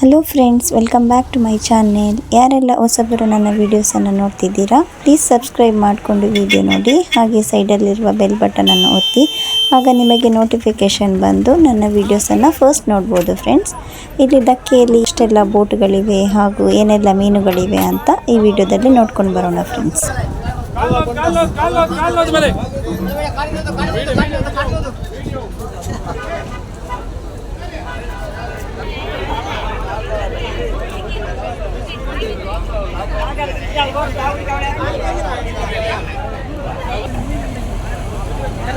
Hello friends welcome back to my channel ಯಾರೆಲ್ಲ ಹೊಸಬರು ನನ್ನ ವೀಡಿಯೋಸನ್ನು ನೋಡ್ತಿದ್ದೀರಾ ಪ್ಲೀಸ್ ಸಬ್ಸ್ಕ್ರೈಬ್ ಮಾಡಿಕೊಂಡು ವಿಡಿಯೋ ನೋಡಿ ಹಾಗೆ ಸೈಡಲ್ಲಿರುವ ಬೆಲ್ ಬಟನನ್ನು ಒತ್ತಿ ಆಗ ನಿಮಗೆ ನೋಟಿಫಿಕೇಷನ್ ಬಂದು ನನ್ನ ವೀಡಿಯೋಸನ್ನು ಫಸ್ಟ್ ನೋಡ್ಬೋದು ಫ್ರೆಂಡ್ಸ್ ಇಲ್ಲಿ ಡಕ್ಕೆಯಲ್ಲಿ ಇಷ್ಟೆಲ್ಲ ಬೋಟ್ಗಳಿವೆ ಹಾಗೂ ಏನೆಲ್ಲ ಮೀನುಗಳಿವೆ ಅಂತ ಈ ವಿಡಿಯೋದಲ್ಲಿ ನೋಡ್ಕೊಂಡು ಬರೋಣ ಫ್ರೆಂಡ್ಸ್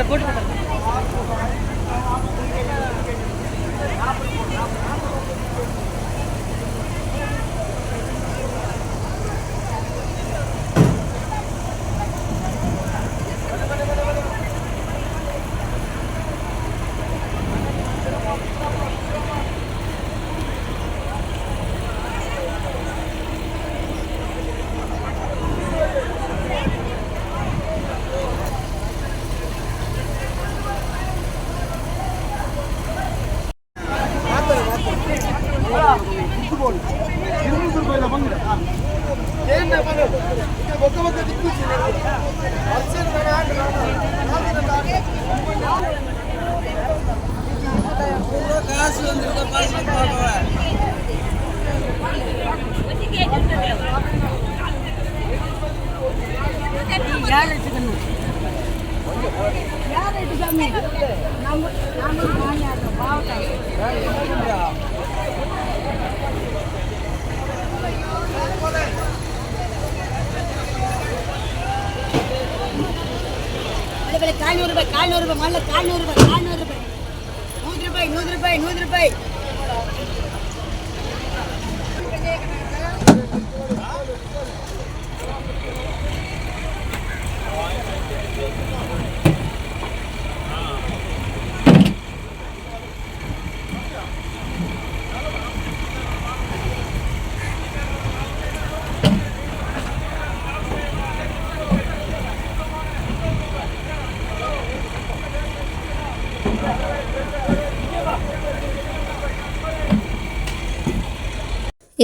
போட்டு கேரட்டு கண்ணு கேரட்டு கம்மி நம்ம நம்ம மாநிலம் மாவட்டம் கால்நூறு ரூபாய் கால்நூறு ரூபாய் முதல்ல கால்நூறு ரூபாய் கால்நூறு ரூபாய். நூறு ரூபாய் நூறு ரூபாய் நூறு ரூபாய்.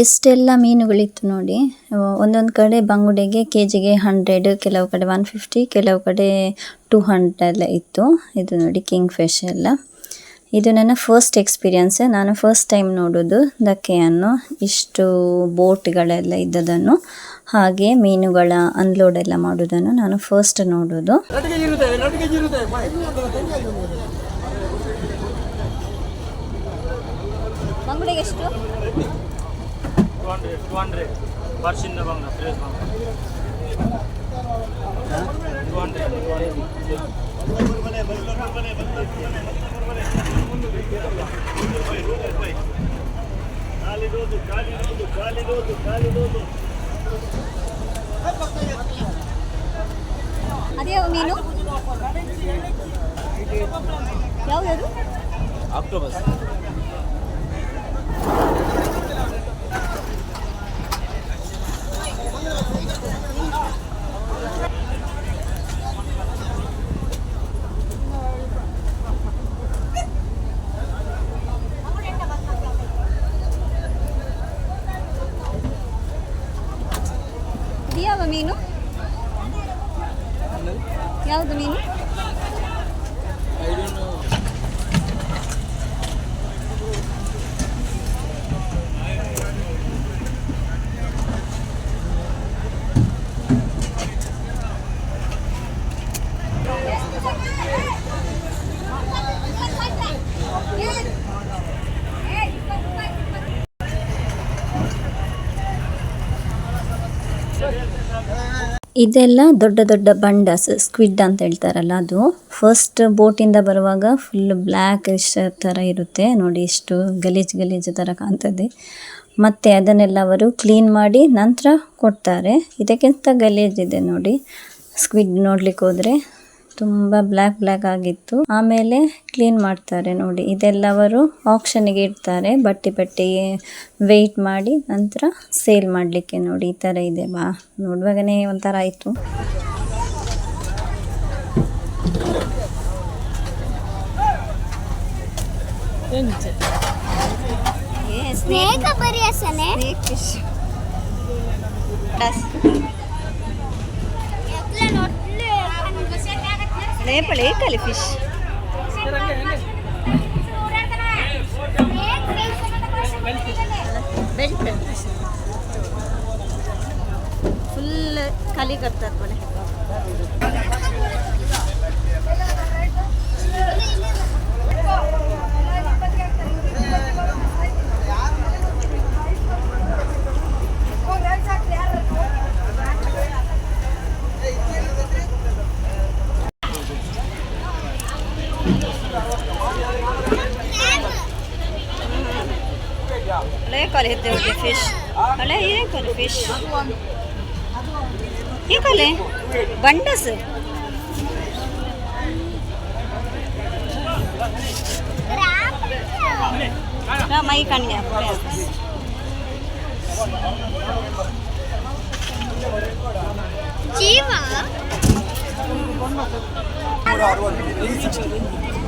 ಎಷ್ಟೆಲ್ಲ ಮೀನುಗಳಿತ್ತು ನೋಡಿ. ಒಂದೊಂದು ಕಡೆ ಬಂಗುಡೆಗೆ ಕೆ ಜಿಗೆ ಹಂಡ್ರೆಡ್ ಕೆಲವು ಕಡೆ ಒನ್ ಫಿಫ್ಟಿ ಕೆಲವು ಕಡೆ ಟೂ ಹಂಡ್ರೆಡ್ ಇತ್ತು. ಇದು ನೋಡಿ ಕಿಂಗ್ ಫಿಶ್ ಎಲ್ಲ. ಇದು ನನ್ನ ಫಸ್ಟ್ ಎಕ್ಸ್ಪೀರಿಯನ್ಸ್ ನಾನು ಫಸ್ಟ್ ಟೈಮ್ ನೋಡೋದು ದಕ್ಕೆಯನ್ನು ಇಷ್ಟು ಬೋಟ್ಗಳೆಲ್ಲ ಇದ್ದದನ್ನು, ಹಾಗೆ ಮೀನುಗಳ ಅನ್ಲೋಡ್ ಎಲ್ಲ ಮಾಡೋದನ್ನು ನಾನು ಫಸ್ಟ್ ನೋಡೋದು. ನಟಿಗೆ ಇರುತ್ತೆ ನಟಿಗೆ ಇರುತ್ತೆ ಬಂಗುಡೆಗೆ ಎಷ್ಟು ಟು ಹಂಡ್ರೆಡ್ ಟು ಹಂಡ್ರೆಡ್ ಬರ್ಷಿಂದ ಬಂಗ ಫ್ರೆಶ್ ಬಂಗ ಟು ಹಂಡ್ರೆಡ್ ಅದೇ ಮೀನು ಯಾವ್ದು ಆಕ್ಟೋಬಸ್ ಇದು ಯಾವ ಮೀನು ಯಾವುದು ಮೀನು ಇದೆಲ್ಲ ದೊಡ್ಡ ದೊಡ್ಡ ಬಂಡಸ್ ಸ್ಕ್ವಿಡ್ ಅಂತ ಹೇಳ್ತಾರಲ್ಲ ಅದು. ಫಸ್ಟ್ ಬೋಟಿಂದ ಬರುವಾಗ ಫುಲ್ ಬ್ಲ್ಯಾಕ್ ಥರ ಇರುತ್ತೆ. ನೋಡಿ ಇಷ್ಟು ಗಲೀಜು ಗಲೀಜು ಥರ ಕಾಣ್ತದೆ. ಮತ್ತೆ ಅದನ್ನೆಲ್ಲ ಅವರು ಕ್ಲೀನ್ ಮಾಡಿ ನಂತರ ಕೊಡ್ತಾರೆ. ಇದಕ್ಕಿಂತ ಗಲೀಜಿದೆ ನೋಡಿ. ಸ್ಕ್ವಿಡ್ ನೋಡ್ಲಿಕ್ಕೆ ಹೋದರೆ ತುಂಬ ಬ್ಲ್ಯಾಕ್ ಬ್ಲ್ಯಾಕ್ ಆಗಿತ್ತು. ಆಮೇಲೆ ಕ್ಲೀನ್ ಮಾಡ್ತಾರೆ ನೋಡಿ. ಇದೆಲ್ಲ ಅವರು ಆಕ್ಷನ್ಗೆ ಇಡ್ತಾರೆ. ಬಟ್ಟೆ ಬಟ್ಟೆಗೆ ವೆಯ್ಟ್ ಮಾಡಿ ನಂತರ ಸೇಲ್ ಮಾಡಲಿಕ್ಕೆ ನೋಡಿ. ಈ ಥರ ಇದೆ ಬಾ. ನೋಡುವಾಗನೇ ಒಂಥರ ಆಯಿತು. Yes. ನೇಪಳಿ ಕಲಿ ಫಿಶ್ ಫುಲ್ ಖಾಲಿ ಕರ್ತಾರೆ ಮನೆ. ಹಳೆ ಕಾಲೆ ಹೆದ್ದೆ ಹೋಗಿ ಫಿಶ್ ಹಳೆ ಏನೇ ಕಾಲೆ ಫಿಶ್ ಈ ಕಾಲೆ ಬಂಡಸ್ ಮೈ ಕಣ್ಗೆ ಜೀವ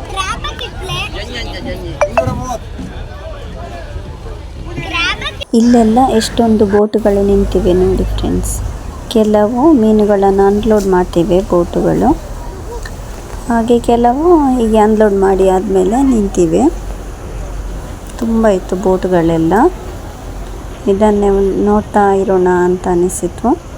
ಕ್ರಾಬ ಕಿಟ್ಲೆ ಕ್ರಾಬ ಇಲ್ಲೆಲ್ಲ ಎಷ್ಟೊಂದು ಬೋಟುಗಳು ನಿಂತಿವೆ ನೋಡಿ ಫ್ರೆಂಡ್ಸ್ ಕೆಲವು ಮೀನುಗಳನ್ನು ಅನ್ಲೋಡ್ ಮಾಡ್ತಿವೆ ಬೋಟುಗಳು. ಹಾಗೆ ಕೆಲವು ಹೀಗೆ ಅನ್ಲೋಡ್ ಮಾಡಿ ಆದಮೇಲೆ ನಿಂತಿವೆ. ತುಂಬ ಇತ್ತು ಬೋಟುಗಳೆಲ್ಲ. ಇದನ್ನೇ ನೋಡ್ತಾ ಇರೋಣ ಅಂತ ಅನಿಸಿತು.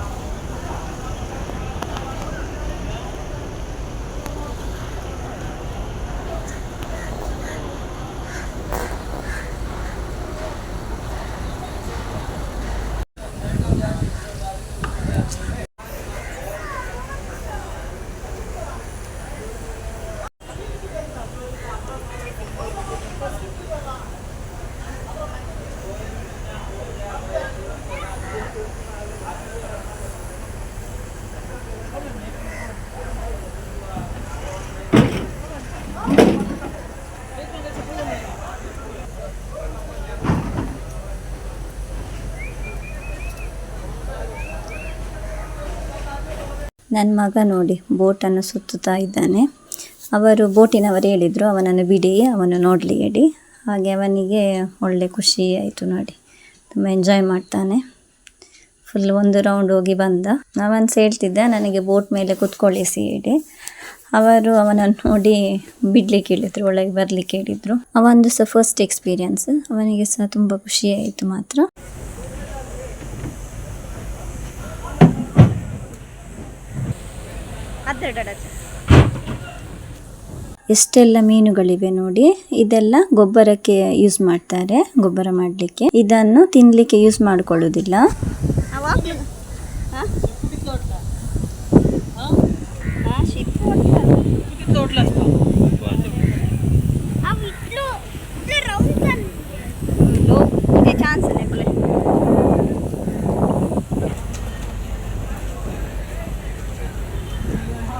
ನನ್ನ ಮಗ ನೋಡಿ ಬೋಟನ್ನು ಸುತ್ತುತ್ತಾ ಇದ್ದಾನೆ. ಅವರು ಬೋಟಿನವರು ಹೇಳಿದರು, ಅವನನ್ನು ಬಿಡಿ, ಅವನು ನೋಡಲಿ ಹೇಳಿ ಹಾಗೆ ಅವನಿಗೆ ಒಳ್ಳೆ ಖುಷಿ ಆಯಿತು ನೋಡಿ. ತುಂಬ ಎಂಜಾಯ್ ಮಾಡ್ತಾನೆ. ಫುಲ್ ಒಂದು ರೌಂಡ್ ಹೋಗಿ ಬಂದ. ಅವನು ಹೇಳ್ತಿದ್ದ, ನನಗೆ ಬೋಟ್ ಮೇಲೆ ಕುತ್ಕೊಳ್ಳಿಸಿ ಹೇಳಿ ಅವರು ಅವನನ್ನು ನೋಡಿ ಬಿಡ್ಲಿಕ್ಕೆ ಹೇಳಿದರು, ಒಳಗೆ ಬರಲಿಕ್ಕೆ ಹೇಳಿದರು. ಅವನದು ಸಹ ಫಸ್ಟ್ ಎಕ್ಸ್ಪೀರಿಯನ್ಸ್ ಅವನಿಗೆ ಸಹ ತುಂಬ ಖುಷಿ ಎಷ್ಟೆಲ್ಲ ಮೀನುಗಳಿವೆ ನೋಡಿ. ಇದೆಲ್ಲ ಗೊಬ್ಬರಕ್ಕೆ ಯೂಸ್ ಮಾಡ್ತಾರೆ ಗೊಬ್ಬರ ಮಾಡಲಿಕ್ಕೆ. ಇದನ್ನು ತಿನ್ಲಿಕ್ಕೆ ಯೂಸ್ ಮಾಡ್ಕೊಳ್ಳೋದಿಲ್ಲ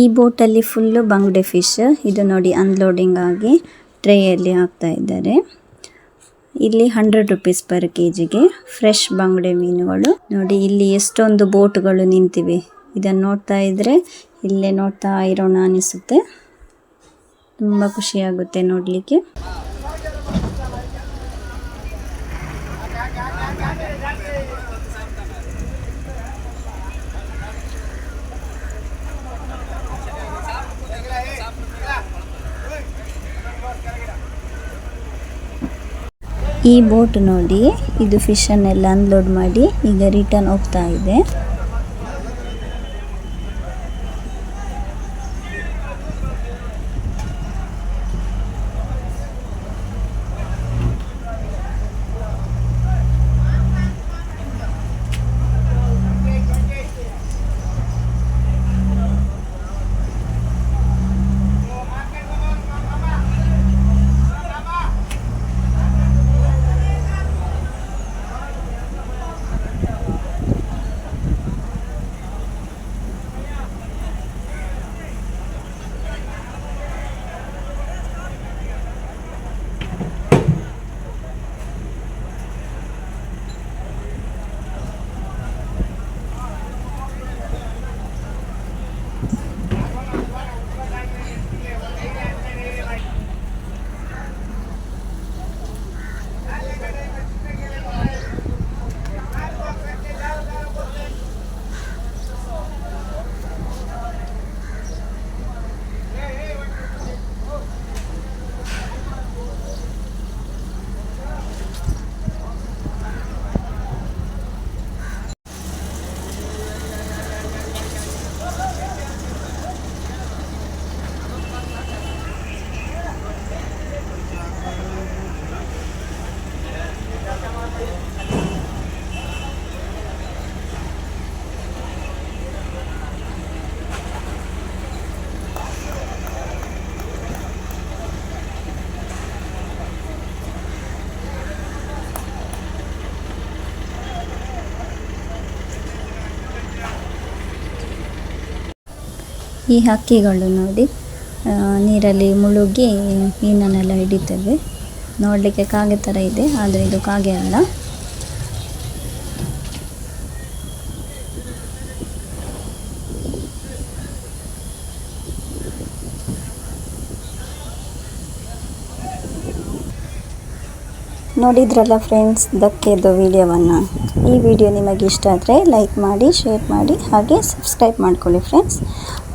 ಈ ಬೋಟಲ್ಲಿ ಫುಲ್ಲು ಬಂಗುಡೆ ಫಿಶ್. ಇದು ನೋಡಿ ಅನ್ಲೋಡಿಂಗ್ ಆಗಿ. ಟ್ರೇಯಲ್ಲಿ ಹಾಕ್ತಾ ಇದ್ದಾರೆ. ಇಲ್ಲಿ ಹಂಡ್ರೆಡ್ ರುಪೀಸ್ ಪರ್ ಕೆ ಜಿಗೆ ಫ್ರೆಶ್ ಬಂಗಡೆ ಮೀನುಗಳು. ನೋಡಿ, ಇಲ್ಲಿ ಎಷ್ಟೊಂದು ಬೋಟ್ಗಳು ನಿಂತಿವೆ. ಇದನ್ನು ನೋಡ್ತಾ ಇದ್ರೆ ಇಲ್ಲೇ ನೋಡ್ತಾ ಇರೋಣ ಅನಿಸುತ್ತೆ. ತುಂಬ ಖುಷಿಯಾಗುತ್ತೆ ನೋಡಲಿಕ್ಕೆ. ಈ ಬೋಟ್ ನೋಡಿ ಇದು ಫಿಶ್ ಅನ್ನೆಲ್ಲ ಅನ್ಲೋಡ್ ಮಾಡಿ ಈಗ ರಿಟರ್ನ್ ಹೋಗ್ತಾ ಇದೆ. ಈ ಹಕ್ಕಿಗಳು ನೋಡಿ ನೀರಲ್ಲಿ ಮುಳುಗಿ ಮೀನನ್ನೆಲ್ಲ ಹಿಡಿತವೆ. ನೋಡಲಿಕ್ಕೆ ಕಾಗೆ ಥರ ಇದೆ, ಆದರೆ ಇದು ಕಾಗೆ ಅಲ್ಲ. ನೋಡಿದ್ರಲ್ಲ ಫ್ರೆಂಡ್ಸ್ ದಕ್ಕೆದ್ದು ವಿಡಿಯೋವನ್ನು. ಈ ವಿಡಿಯೋ ನಿಮಗೆ ಇಷ್ಟ ಆದರೆ ಲೈಕ್ ಮಾಡಿ ಶೇರ್ ಮಾಡಿ, ಹಾಗೆ ಸಬ್ಸ್ಕ್ರೈಬ್ ಮಾಡ್ಕೊಳ್ಳಿ ಫ್ರೆಂಡ್ಸ್